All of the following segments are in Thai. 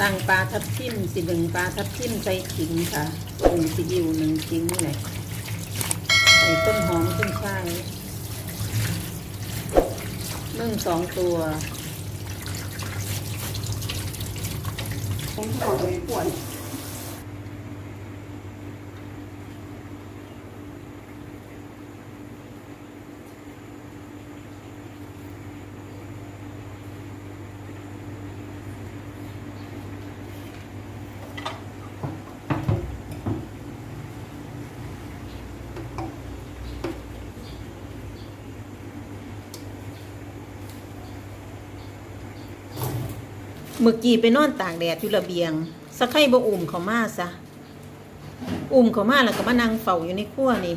ตั้งปลาทับทิมสิหนึ่งปลาทับทิมใส่ขิงค่ะหนึ่งซีอิ๊วหนึ่งขิงนี่แหละใส่ต้นหอมขึ้นช่ายนึ่งสองตัวผมขอไปปวด เมื่อกี้ไปนอนตากแดดอยู่ระเบียงสักไข่บ่อุ่มเขามาซะอุ่มเขามาแล้วก็มานั่งเฝ้าอยู่ในครัวนี่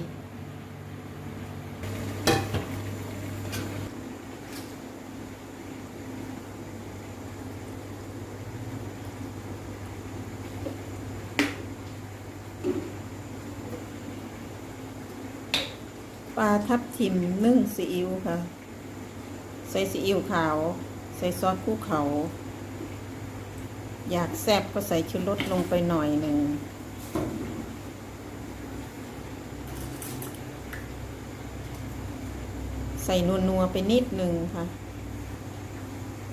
ปลาทับทิมนึ่งซีอิ๊วค่ะ ใส่ซีอิ๊วขาว ใส่ซอสภูเขา อยากแซ่บก็ใส่ชูรสลงไปหน่อยหนึ่งใส่นัวๆไปนิดหนึ่งค่ะ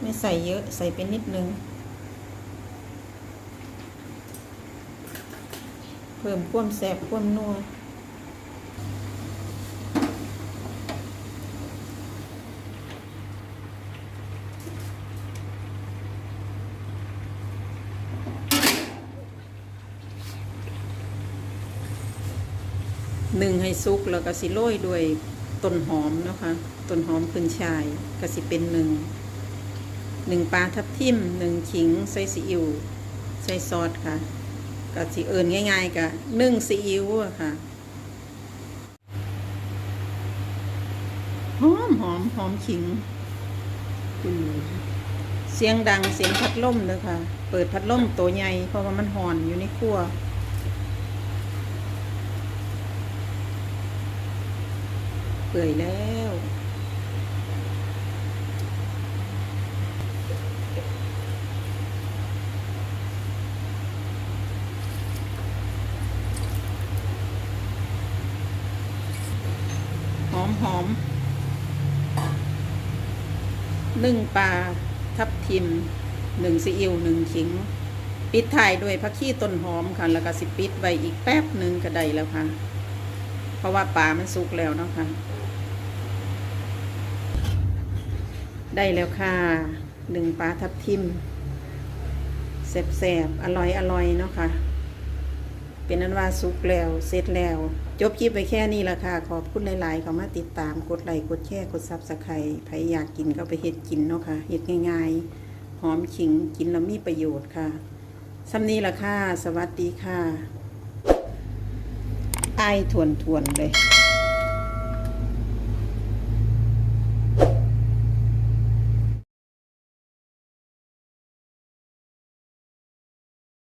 ไม่ใส่เยอะใส่ไปนิดหนึ่งเพิ่มความแซ่บความนัว หนึ่งให้ซุกแล้วก็สิโรยด้วยต้นหอมนะคะต้นหอมขึ้นชายก็สิเป็นหนึ่งหนึ่งปลาทับทิมหนึ่งขิงใส่ซีอิ๊วใส่ซอสค่ะก็สิเอิญง่ายๆกะนึ่งซีอิ๊วอะค่ะหอมหอมหอมขิงเสียงดังเสียงพัดลมเลยค่ะ เปิดพัดลมตัวใหญ่เพราะว่ามันหอนอยู่ในครัว เปื่อยแล้ว หอมหอมนึ่งปลาทับทิมหนึ่งซีอิ๊วหนึ่งขิง ปิดท้ายด้วยผักชีต้นหอมค่ะ แล้วก็สิปิดไว้อีกแป๊บหนึ่งก็ได้แล้วค่ะ เพราะว่าปลามันสุกแล้วเนาะค่ะ ได้แล้วค่ะหนึ่งปลาทับทิมแซ่บๆอร่อยอร่อยเนาะค่ะ เป็นนั้นว่าสุกแล้วเสร็จแล้ว จบคลิปไปแค่นี้ละค่ะ ขอบคุณหลายๆเขามาติดตามกดไลค์กดแชร์กดซับสไครต์ใครอยากกินก็ไปเฮ็ดกินเนาะค่ะเฮ็ดง่ายๆ หอมขิงกินแล้วมีประโยชน์ค่ะสำนี้ละค่ะ สวัสดีค่ะ ไอายทวนๆเลย